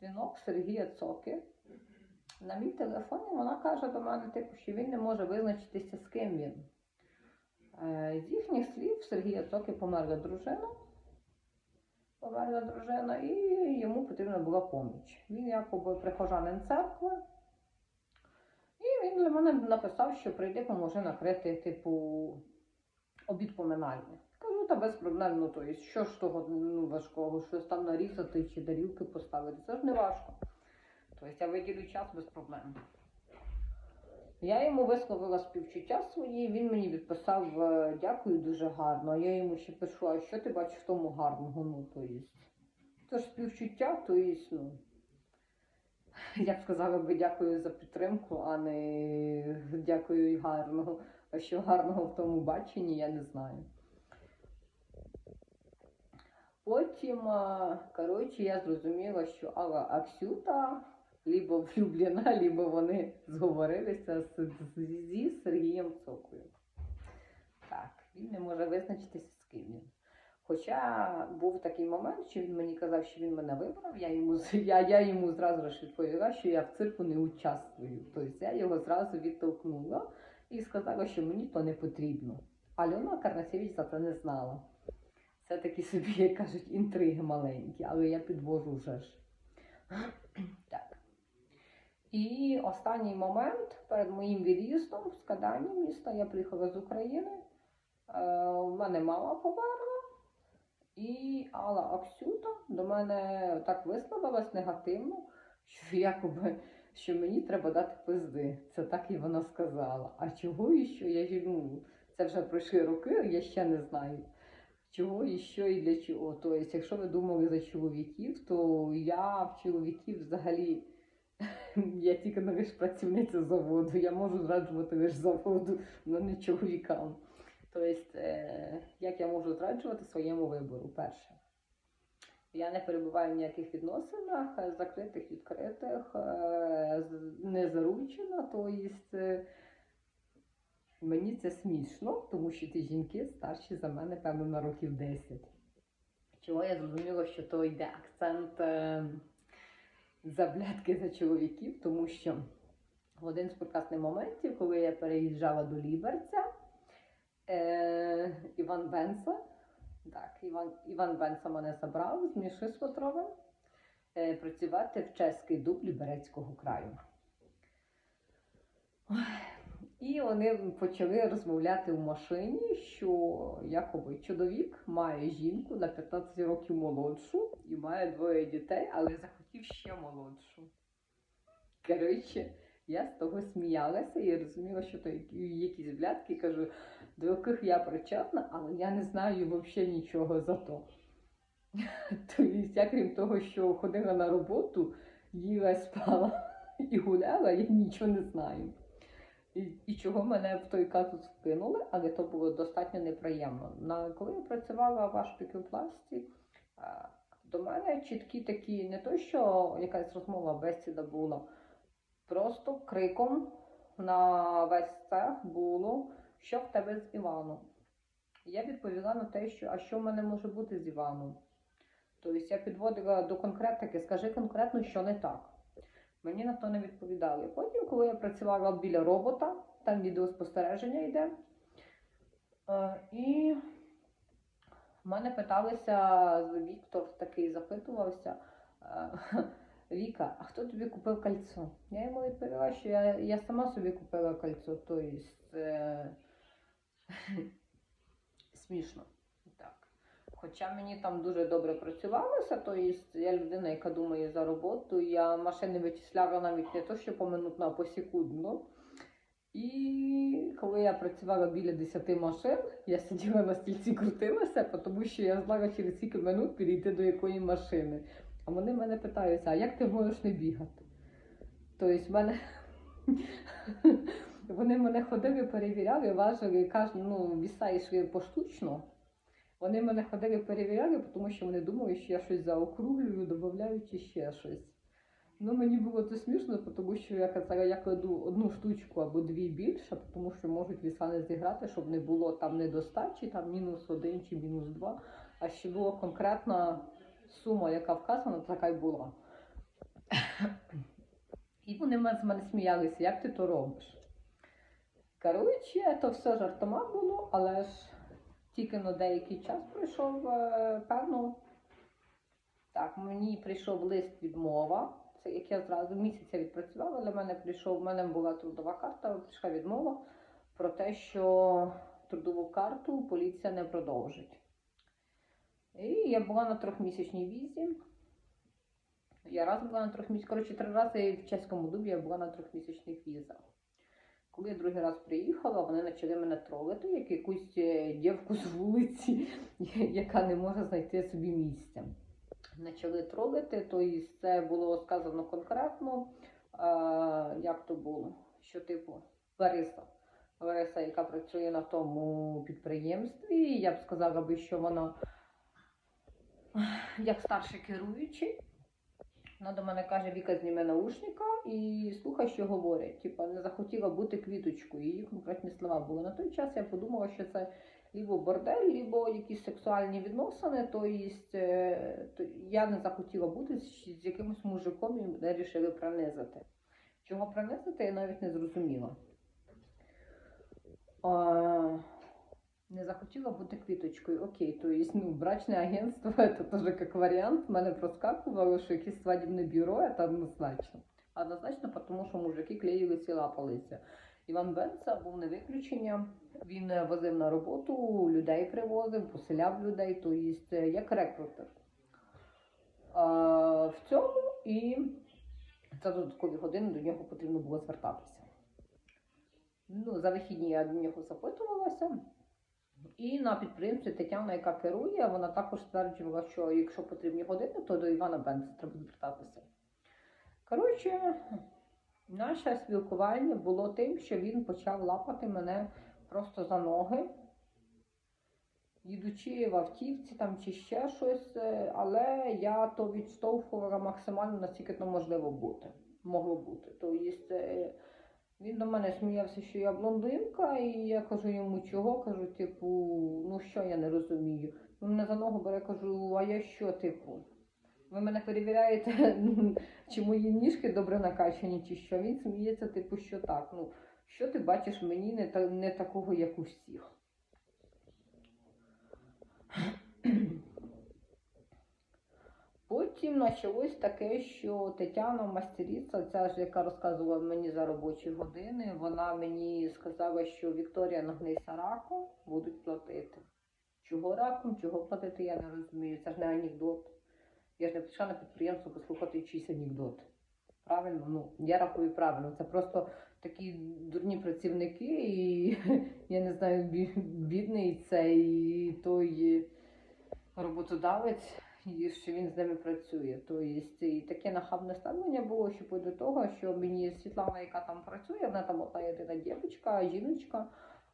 дзвінок Сергія Цоки. На мій телефон і вона каже до мене, типу, що він не може визначитися, з ким він. Е, З їхніх слів Сергія Цоки померла дружина. Померла дружина, і йому потрібна була поміч. Він якоби прихожанин церкви. І він для мене написав, що прийди, поможи накрити, типу, обід поминальний. Та без проблем, ну то є, що ж того ну, важкого, щось там нарізати чи тарілки поставити. Це ж не важко. Тобто я виділю час без проблем. Я йому висловила співчуття свої, він мені відписав е, дякую дуже гарно. А я йому ще пишу, а що ти бачиш в тому гарного? Ну, то є. Це ж співчуття, то є, ну. Я б сказала би дякую за підтримку, а не дякую гарного. А що гарного в тому баченні, я не знаю. Потім, коротше, я зрозуміла, що Алла Аксюта либо влюблена, либо вони зговорилися з, зі Сергієм Цокою. Так, він не може визначитися з ким він. Хоча був такий момент, що він мені казав, що він мене вибрав, я йому, я, я йому зразу ж відповіла, що я в цирку не участвую. Тобто я його зразу відтолкнула і сказала, що мені то не потрібно. Альона Карнасєвич за це не знала. Це такі собі, як кажуть, інтриги маленькі, але я підвожу вже ж. Так. І останній момент перед моїм від'їздом з Кадані міста я приїхала з України. Е, у мене мама померла, і Алла Аксюта до мене так висловилась негативно, що якоби що мені треба дати пизди. Це так і вона сказала. А чого і що? Я ну, це вже пройшли роки, я ще не знаю. Чого і що і для чого. Тобто, якщо ви думали за чоловіків, то я в чоловіків взагалі я тільки не лише працівниця заводу, я можу зраджувати лише заводу, але не чоловікам. Тобто, як я можу зраджувати своєму вибору? Перше. Я не перебуваю в ніяких відносинах, закритих, відкритих, е, не заручена. Тобто, мені це смішно, тому що ті жінки старші за мене, певно, на років 10. Чого я зрозуміла, що то йде акцент е, заблядки за чоловіків, тому що в один з прекрасних моментів, коли я переїжджала до Ліберця, е, Іван Бенса, так, Іван, Іван Бенса мене забрав з Міши е, працювати в чеський дуб Ліберецького краю. Ой, І вони почали розмовляти в машині, що якоби чоловік має жінку на 15 років молодшу і має двоє дітей, але захотів ще молодшу. Коротше, я з того сміялася і розуміла, що то якісь блядки, кажу, до яких я причетна, але я не знаю взагалі нічого за то. Тобто, я крім того, що ходила на роботу, їла, спала і гуляла, я нічого не знаю. І, чого мене в той казус вкинули, але то було достатньо неприємно. На, коли я працювала в Ашпікюпласті, до мене чіткі такі, не то, що якась розмова, бесіда була, просто криком на весь цех було, що в тебе з Іваном. Я відповіла на те, що а що в мене може бути з Іваном. Тобто я підводила до конкретики, скажи конкретно, що не так. Мені на то не відповідали. Потім, коли я працювала біля робота, там відеоспостереження йде. е, І в мене питалися, Віктор такий запитувався. е, Віка, а хто тобі купив кольцо? Я йому відповіла, що я, я сама собі купила кольцо, тобто е, смішно. Хоча мені там дуже добре працювалося, то я людина, яка думає за роботу, я машини вичисляла навіть не то, що поминутно, а посекундно. І коли я працювала біля 10 машин, я сиділа на стільці крутилася, тому що я знала через скільки минут підійти до якої машини. А вони мене питаються, а як ти можеш не бігати? Тобто в мене вони мене ходили, перевіряли, важили, кажуть, ну, віса йшли поштучно. Вони мене ходили, перевіряли, тому що вони думали, що я щось заокруглюю, додаючи ще щось. Ну, мені було це смішно, тому що я казала, я кладу одну штучку або дві більше, тому що можуть віса не зіграти, щоб не було там недостачі, там мінус один чи мінус два, а щоб була конкретна сума, яка вказана, така й була. І вони з мене сміялися, як ти то робиш. Коротше, то все жартома було, але ж тільки на деякий час пройшов, е, певно. Так, мені прийшов лист відмова. Це як я зразу місяця відпрацювала, для мене прийшов, в мене була трудова карта, прийшла відмова про те, що трудову карту поліція не продовжить. І я була на трьохмісячній візі. Я раз була на трьохмісячній, коротше, три рази в чеському дубі я була на трьохмісячних візах. Коли я другий раз приїхала, вони почали мене тролити, як якусь е, дівку з вулиці, яка не може знайти собі місця. Почали тролити, то це було сказано конкретно, е, як то було, що типу Лариса. Лариса, яка працює на тому підприємстві, я б сказала би, що вона як старший керуючий. Вона до мене каже, Віка зніме наушника і слухай, що говорять. Типа не захотіла бути квіточкою. Її конкретні слова були. На той час я подумала, що це либо бордель, либо якісь сексуальні відносини. То єсть, е, то я не захотіла бути з, якимось мужиком і мене вирішили принизити. Чого принизити, я навіть не зрозуміла. А, не захотіла бути квіточкою. Окей, то есть, ну, брачне агентство это тоже как варіант. Мене проскакувало, що якесь свадібне бюро це однозначно. Однозначно, тому що мужики клеїлися і лапалися. Іван Бенца був не виключення. Він е, возив на роботу, людей привозив, поселяв людей, то е, як рекрутер. А, в цьому і за додаткові години до нього потрібно було звертатися. Ну, за вихідні я до нього запитувалася. І на підприємстві Тетяна, яка керує, вона також стверджувала, що якщо потрібні години, то до Івана Бенца треба звертатися. Коротше, наше спілкування було тим, що він почав лапати мене просто за ноги, їдучи в автівці там чи ще щось, е, але я то відштовхувала максимально наскільки то можливо бути. Могло бути. Тобто, е, він до мене сміявся, що я блондинка, і я кажу йому, чого? Кажу, типу, ну що я не розумію. Він мене за ногу бере, кажу, а я що, типу? Ви мене перевіряєте, чи мої ніжки добре накачані, чи що? Він сміється, типу, що так. Ну, що ти бачиш мені не, та, не такого, як у всіх? Потім почалось таке, що Тетяна мастеріця, ця ж, яка розказувала мені за робочі години, вона мені сказала, що Вікторія нагнися раком, будуть платити. Чого раком, чого платити, я не розумію. Це ж не анекдот. Я ж не прийшла на підприємство послухати чийсь анекдот. Правильно? Ну, я рахую правильно. Це просто такі дурні працівники, і я не знаю, бі- бідний цей той роботодавець і що він з ними працює. Тобто і таке нахабне ставлення було, що до того, що мені Світлана, яка там працює, вона там одна єдина дівчинка, жіночка,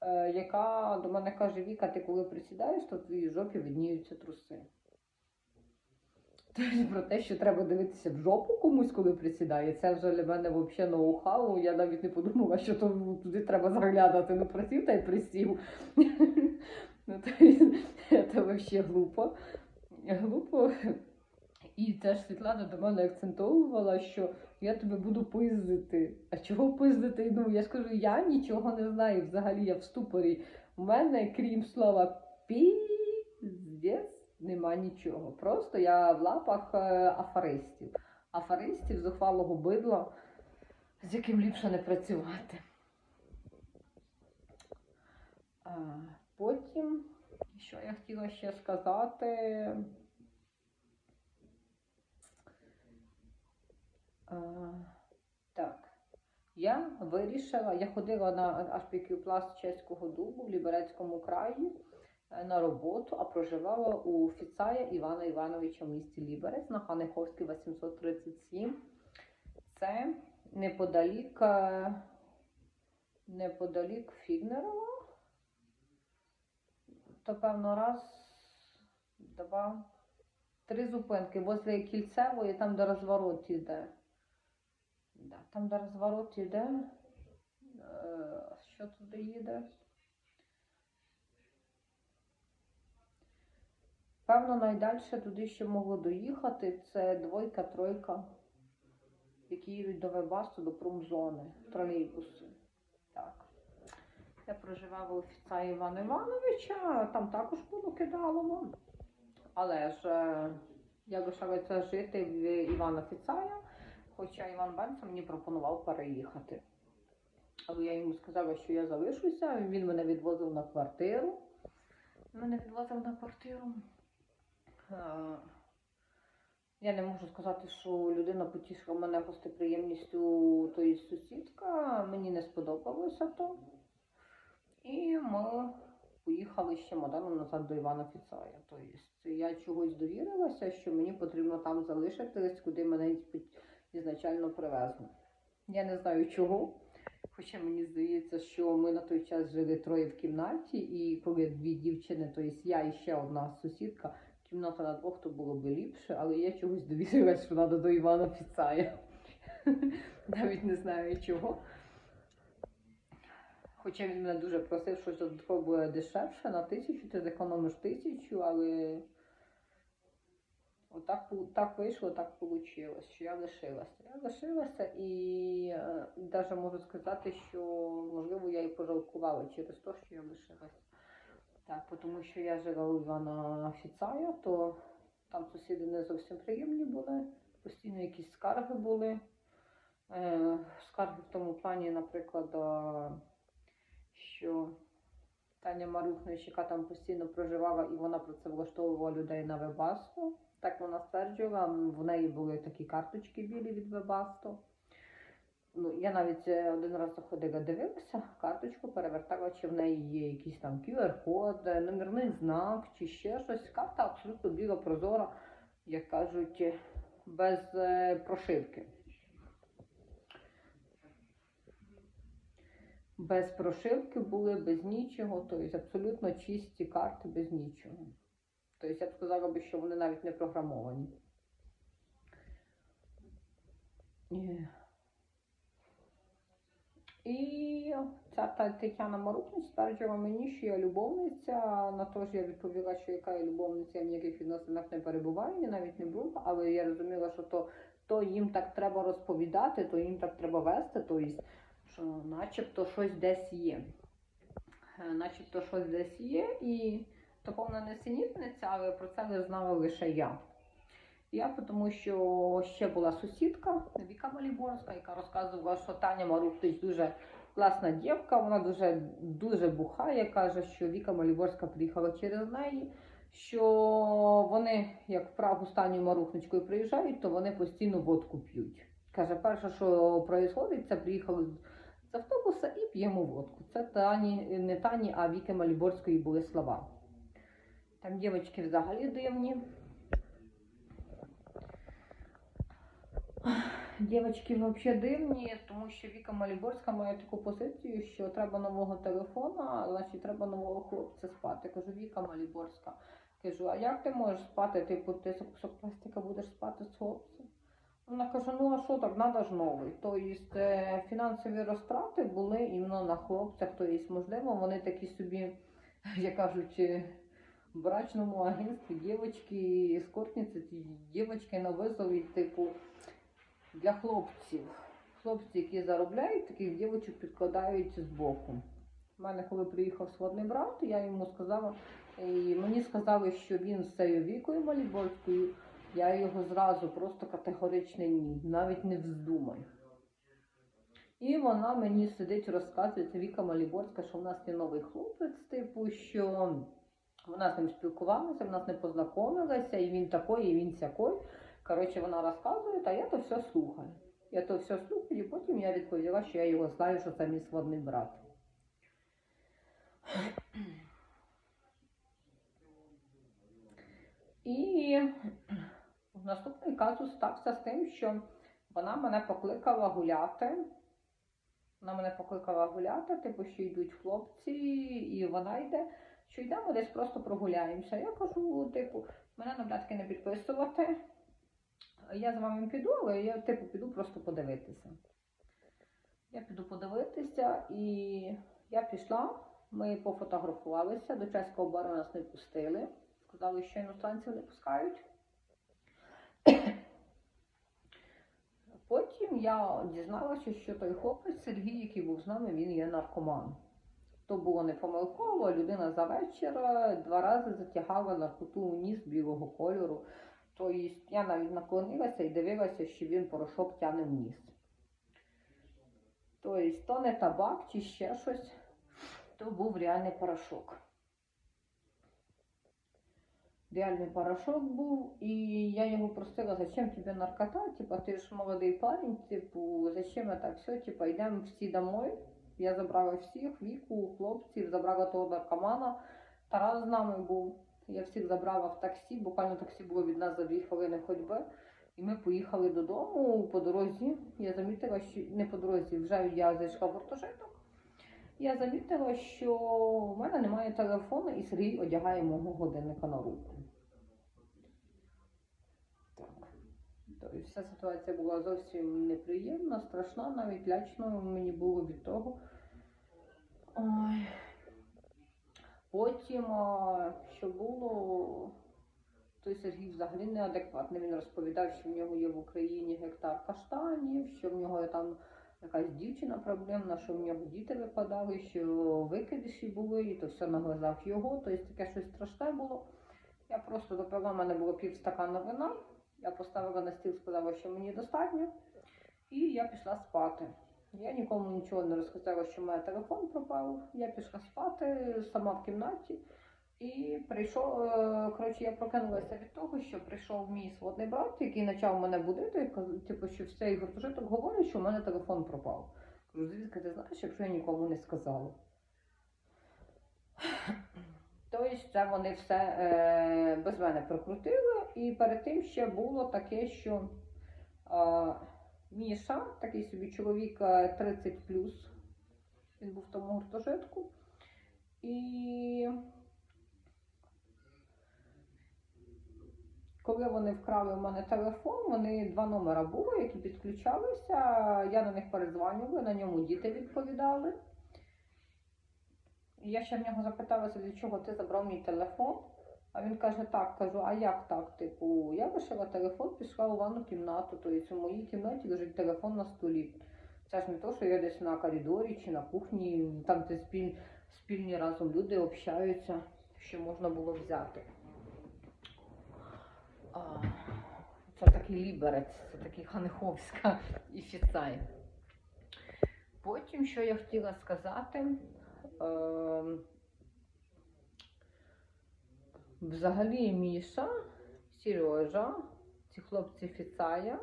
е, яка до мене каже: Віка, ти коли присідаєш, то в твоїй жопі видніються труси. Тобто про те, що треба дивитися в жопу комусь, коли присідає, це вже для мене взагалі ноу-хау. Я навіть не подумала, що то туди треба заглядати. Ну присів та й присів. Ну, це взагалі глупо. Глупо. І теж Світлана до мене акцентовувала, що я тебе буду пиздити. А чого пиздити? Ну, я скажу, я нічого не знаю. Взагалі я в ступорі. У мене, крім слова піздець, нема нічого. Просто я в лапах е, афористів. Афористів зухвалого бидла, з яким ліпше не працювати. Потім, що я хотіла ще сказати. Так. Я вирішила, я ходила на HPQ чеського дубу в Ліберецькому краї на роботу, а проживала у Фіцая Івана Івановича в місті Ліберець на Ханиховській 837. Це неподалік, е, неподалік Фігнерова. То певно раз, два, три зупинки возле кільцевої, там де розворот йде. Там, де розворот йде. Е, Що туди їде? Певно, найдальше туди ще могло доїхати. Це двойка, тройка. які їдуть до Вебасту, до промзони, тролейбуси. Так. Я проживав у офіцера Івана Івановича, там також було кидалово. Але ж е, я лишалася жити в Івана Фіцая, хоча Іван Бенца мені пропонував переїхати. Але я йому сказала, що я залишуся, він мене відвозив на квартиру. Мене відвозив на квартиру. Е, Я не можу сказати, що людина потішила мене гостеприємністю тої сусідка. Мені не сподобалося то. І ми поїхали з чемоданом назад до Івана Фіцая. Тобто я чогось довірилася, що мені потрібно там залишитись, куди мене ізначально привезли. Я не знаю чого. Хоча мені здається, що ми на той час жили троє в кімнаті, і коли дві дівчини, тобто я і ще одна сусідка, кімната на двох, то було б ліпше, але я чогось довірилась, що треба до Івана Фіцая. Навіть не знаю чого. Хоча він мене дуже просив, що додатково буде дешевше на тисячу, ти зекономиш тисячу, але отак так вийшло, так вийшло, що я лишилася. Я лишилася і навіть можу сказати, що можливо я і пожалкувала через те, що я лишилася. Так, тому що я жила у Івана Фіцая, то там сусіди не зовсім приємні були, постійно якісь скарги були. Е, скарги в тому плані, наприклад, що Таня Марухнович, яка там постійно проживала, і вона працевлаштовувала людей на Вебасту. Так вона стверджувала, в неї були такі карточки білі від Вебасту. Ну, я навіть е, один раз заходила, дивилася, карточку перевертала, чи в неї є якийсь там QR-код, е, номерний знак, чи ще щось. Карта абсолютно біла, прозора, як кажуть, е, без прошивки. Без прошивки були, без нічого, тобто абсолютно чисті карти без нічого. Тобто я б сказала що вони навіть не програмовані. Е. І ця Тетяна Марукніч стверджувала мені, що я любовниця. На то ж я відповіла, що яка я любовниця, я в ніяких відносинах не перебуваю, ні навіть не була, але я розуміла, що то, то їм так треба розповідати, то їм так треба вести, тобто, що начебто щось десь є. Е, Начебто щось десь є, і то повна несенітниця, але про це не знала лише я. Я тому, що ще була сусідка Віка Маліборська, яка розказувала, що Таня Марухтич дуже класна дівка, вона дуже дуже бухає. Каже, що Віка Маліборська приїхала через неї. Що вони, як в Прагу з Таню Марухничкою приїжджають, то вони постійно водку п'ють. Каже, перше, що відбувається, це приїхали з автобуса і п'ємо водку. Це Тані, не Тані, а Віки Маліборської були слова. Там дівчатки взагалі дивні. Дівчатки взагалі дивні, тому що Віка Маліборська має таку позицію, що треба нового телефона, значить треба нового хлопця спати. Кажу, Віка Маліборська. Кажу, а як ти можеш спати? Типу, ти пластика будеш спати з хлопцем? Вона каже, ну а що так, треба ж новий. Тобто е, фінансові розтрати були іменно на хлопцях. Тобто, можливо, вони такі собі, як кажуть, е, в брачному агентстві дівчатки, ескортниці, ці дівчатки на визові, типу, для хлопців. Хлопці, які заробляють, таких дівчат підкладають з боку. У мене, коли приїхав сводний брат, я йому сказала, і мені сказали, що він з цією вікою маліборською, я його зразу просто категорично ні, навіть не вздумай. І вона мені сидить, розказує, це Віка Маліборська, що в нас є новий хлопець, типу, що вона з ним спілкувалася, в нас не познайомилася, і він такий, і він сякий. Коротше, вона розказує, а я то все слухаю. Я то все слухаю, і потім я відповіла, що я його знаю, що це мій сводний брат. І наступний казус стався з тим, що вона мене покликала гуляти. Вона мене покликала гуляти, типу, що йдуть хлопці, і вона йде, що йдемо десь просто прогуляємося. Я кажу, типу, мене на не підписувати. Я з вами піду, але я типу піду просто подивитися. Я піду подивитися, і я пішла, ми пофотографувалися, до чеського бару нас не пустили. Сказали, що іностранців не пускають. Потім я дізналася, що той хлопець Сергій, який був з нами, він є наркоман. То було не помилково, людина за вечір два рази затягала наркоту у ніс білого кольору. Тобто я навіть наклонилася і дивилася, що він порошок тяне в ніс. Тобто, то не табак чи ще щось, то був реальний порошок. Реальний порошок був, і я його просила, зачем тебе наркота? Типа, ти ж молодий парень, типу, зачем это все? Типа, йдемо всі домой. Я забрала всіх, віку, хлопців, забрала того наркомана. Тарас з нами був. Я всіх забрала в таксі, буквально таксі було від нас за дві хвилини ходьби. І ми поїхали додому по дорозі. Я замітила, що не по дорозі, вже я зайшла в гуртожиток. Я замітила, що в мене немає телефону, і Сергій одягає мого годинника на руку. Так. Тобто вся ситуація була зовсім неприємна, страшна, навіть лячно мені було від того. Ой. Потім, що було, той Сергій взагалі неадекватний. Він розповідав, що в нього є в Україні гектар каштанів, що в нього там якась дівчина проблемна, що в нього діти випадали, що викидиші були, і то все на глазах його. Тобто таке щось страшне було. Я просто допила, в мене було пів стакана вина. Я поставила на стіл, сказала, що мені достатньо, і я пішла спати. Я нікому нічого не розказала, що в мене телефон пропав. Я пішла спати сама в кімнаті. І прийшов, е, коротше, я прокинулася від того, що прийшов мій сводний брат, який почав мене будити, типу, що все і гуртожиток говорить, що в мене телефон пропав. Кажу, звідки ти знаєш, якщо я нікому не сказала. Тобто це вони все е, без мене прокрутили. І перед тим ще було таке, що е, Міша, такий собі чоловік е, 30 він був в тому гуртожитку. І коли вони вкрали у мене телефон, вони два номера було, які підключалися. Я на них передзвонювала, на ньому діти відповідали. Я ще в нього запиталася, для чого ти забрав мій телефон. А він каже, так, кажу, а як так? Типу, я лишила телефон, пішла у ванну кімнату, тобто у моїй кімнаті лежить телефон на столі. Це ж не то, що я десь на коридорі чи на кухні, там де спіль, спільні разом люди общаються, що можна було взяти. А, це такий ліберець, це такий Ханиховська і Фіцай. Потім, що я хотіла сказати, ем, взагалі Міша, Сережа, ці хлопці Фіцая,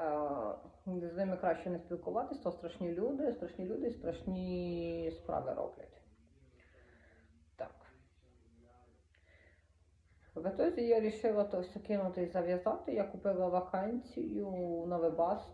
е, з ними краще не спілкуватися, то страшні люди, страшні люди і страшні справи роблять. Так. В итоге я вирішила то все кинути і зав'язати. Я купила вакансію на Вебасто.